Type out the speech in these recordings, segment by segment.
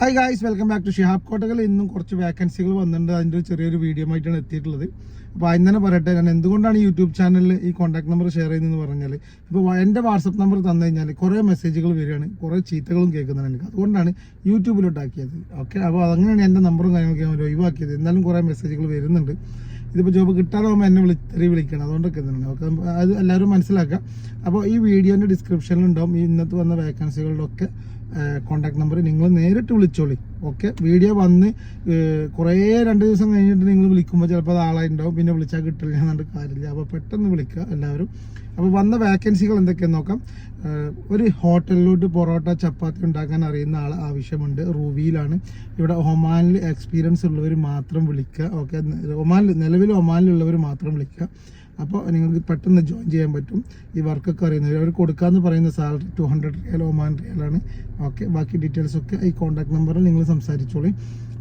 Hi guys welcome back to Shihab കോട്ടകൾ ഇന്നും കുറച്ച് വേക്കൻസികൾ വന്നിട്ടുണ്ട്. അതിന്റെ ഒരു ചെറിയൊരു വീഡിയോ ആയിട്ടാണ് എത്തിയിട്ടുള്ളത്. അപ്പോൾ ആദ്യം തന്നെ പറയട്ടെ ഞാൻ എന്തുകൊണ്ടാണ് യൂട്യൂബ് ചാനലിൽ ഈ കോൺടാക്ട് നമ്പർ ഷെയർ ചെയ്യുന്നതെന്ന് പറഞ്ഞാൽ ഇപ്പോൾ എന്റെ വാട്സപ്പ് നമ്പർ തന്നു കഴിഞ്ഞാൽ കുറേ മെസ്സേജുകൾ വരികയാണ് കുറേ ചീത്തകളും കേൾക്കുന്നുണ്ട് എനിക്ക്. അതുകൊണ്ടാണ് യൂട്യൂബിലോട്ടാക്കിയത് ഓക്കെ അപ്പോൾ അങ്ങനെയാണ് എന്റെ നമ്പറും കാര്യങ്ങളൊക്കെ ഞാൻ ഒഴിവാക്കിയത്. എന്നാലും കുറേ മെസ്സേജുകൾ വരുന്നുണ്ട്. ഇതിപ്പോൾ ജോബ് കിട്ടാതെ പോകുമ്പോൾ എന്നെ തെറി വിളിക്കണം. അതുകൊണ്ടൊക്കെ തന്നെയാണ്. ഓക്കെ അത് എല്ലാവരും മനസ്സിലാക്കുക. അപ്പോൾ ഈ വീഡിയോന്റെ ഡിസ്ക്രിപ്ഷനിലുണ്ടാവും ഈ ഇന്നത്തെ വന്ന വേക്കൻസികളിലൊക്കെ കോൺടാക്ട് നമ്പർ നിങ്ങൾ നേരിട്ട് വിളിച്ചോളി. ഓക്കെ വീഡിയോ വന്ന് കുറേ രണ്ട് ദിവസം കഴിഞ്ഞിട്ട് നിങ്ങൾ വിളിക്കുമ്പോൾ ചിലപ്പോൾ അത് ആളായിട്ടുണ്ടാവും. പിന്നെ വിളിച്ചാൽ കിട്ടില്ല എന്നുകൊണ്ട് കാര്യമില്ല. അപ്പോൾ പെട്ടെന്ന് വിളിക്കുക എല്ലാവരും. അപ്പോൾ വന്ന വേക്കൻസികൾ എന്തൊക്കെയാന്ന് നോക്കാം. ഒരു ഹോട്ടലിലോട്ട് പൊറോട്ട ചപ്പാത്തി ഉണ്ടാക്കാൻ അറിയുന്ന ആൾ ആവശ്യമുണ്ട്. റൂവിയിലാണ് ഇവിടെ ഒമാനിൽ എക്സ്പീരിയൻസ് ഉള്ളവർ മാത്രം വിളിക്കുക ഓക്കെ ഒമാനിൽ നിലവിൽ ഒമാനിലുള്ളവർ മാത്രം വിളിക്കുക അപ്പോൾ നിങ്ങൾക്ക് പെട്ടെന്ന് ജോയിൻ ചെയ്യാൻ പറ്റും. ഈ വർക്കൊക്കെ അറിയുന്നവർ അവർ കൊടുക്കാമെന്ന് പറയുന്ന salary two hundred riyal Oman റിയലാണ് okay ബാക്കി ഡീറ്റെയിൽസ് ഒക്കെ ഈ കോൺടാക്ട് നമ്പറിൽ നിങ്ങൾ സംസാരിച്ചോളി.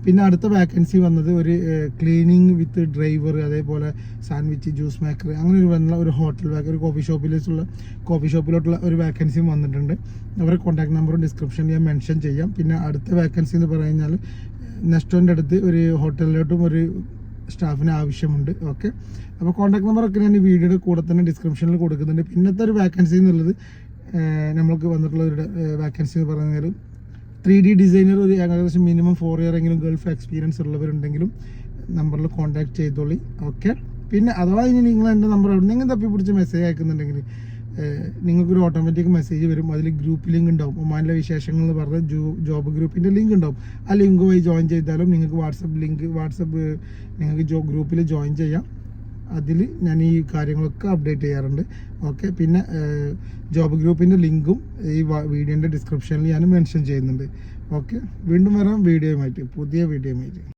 പിന്നെ അടുത്ത വാക്കൻസി വന്നത് ഒരു ക്ലീനിങ് വിത്ത് ഡ്രൈവർ അതേപോലെ സാൻഡ്വിച്ച് ജ്യൂസ് മേക്കർ അങ്ങനെ ഒരു വന്ന ഒരു ഹോട്ടൽ വാക്ക് ഒരു കോഫി ഷോപ്പിലേക്കുള്ള കോഫി ഷോപ്പിലോട്ടുള്ള ഒരു വാക്കൻസിയും വന്നിട്ടുണ്ട്. അവരുടെ കോൺടാക്ട് നമ്പറും ഡിസ്ക്രിപ്ഷനിൽ ഞാൻ മെൻഷൻ ചെയ്യാം. പിന്നെ അടുത്ത വാക്കൻസി എന്ന് പറഞ്ഞു കഴിഞ്ഞാൽ നെസ്റ്റോന്റെ അടുത്ത് ഒരു ഹോട്ടലിലോട്ടും ഒരു സ്റ്റാഫിന് ആവശ്യമുണ്ട്. ഓക്കെ അപ്പോൾ കോൺടാക്ട് നമ്പറൊക്കെ ഞാൻ ഈ വീഡിയോയുടെ കൂടെ തന്നെ ഡിസ്ക്രിപ്ഷനിൽ കൊടുക്കുന്നുണ്ട്. പിന്നത്തെ ഒരു വാക്കൻസി എന്നുള്ളത് നമ്മൾക്ക് വന്നിട്ടുള്ള ഒരു വാക്കൻസി എന്ന് പറഞ്ഞാൽ ത്രീ ഡി ഡിസൈനർ ഒരു ഏകദേശം മിനിമം ഫോർ ഇയർ എങ്കിലും ഗൾഫ് എക്സ്പീരിയൻസ് ഉള്ളവരുണ്ടെങ്കിലും നമ്പറിൽ കോൺടാക്ട് ചെയ്തോളി. ഓക്കെ പിന്നെ അഥവാ ഇനി നിങ്ങൾ എന്റെ നമ്പർ നിങ്ങൾ തപ്പി പിടിച്ച് മെസ്സേജ് അയക്കുന്നുണ്ടെങ്കിൽ നിങ്ങൾക്കൊരു ഓട്ടോമാറ്റിക് മെസ്സേജ് വരും. അതിൽ ഗ്രൂപ്പ് ലിങ്ക് ഉണ്ടാവും. ഒമാനിലെ വിശേഷങ്ങൾ എന്ന് പറഞ്ഞ ജോബ് ഗ്രൂപ്പിന്റെ ലിങ്ക് ഉണ്ടാവും. ആ ലിങ്ക് വഴി ജോയിൻ ചെയ്താലും നിങ്ങൾക്ക് വാട്സപ്പ് ലിങ്ക് വാട്സപ്പ് നിങ്ങൾക്ക് ജോ ഗ്രൂപ്പിൽ ജോയിൻ ചെയ്യാം. അതിൽ ഞാൻ ഈ കാര്യങ്ങളൊക്കെ അപ്ഡേറ്റ് ചെയ്യാറുണ്ട്. ഓക്കെ പിന്നെ ജോബ് ഗ്രൂപ്പിന്റെ ലിങ്കും ഈ വീഡിയോന്റെ ഡിസ്ക്രിപ്ഷനിൽ ഞാൻ മെൻഷൻ ചെയ്യുന്നുണ്ട്. ഓക്കെ വീണ്ടും വരാം. വീഡിയോയുമായിട്ട് പുതിയ വീഡിയോയുമായിട്ട്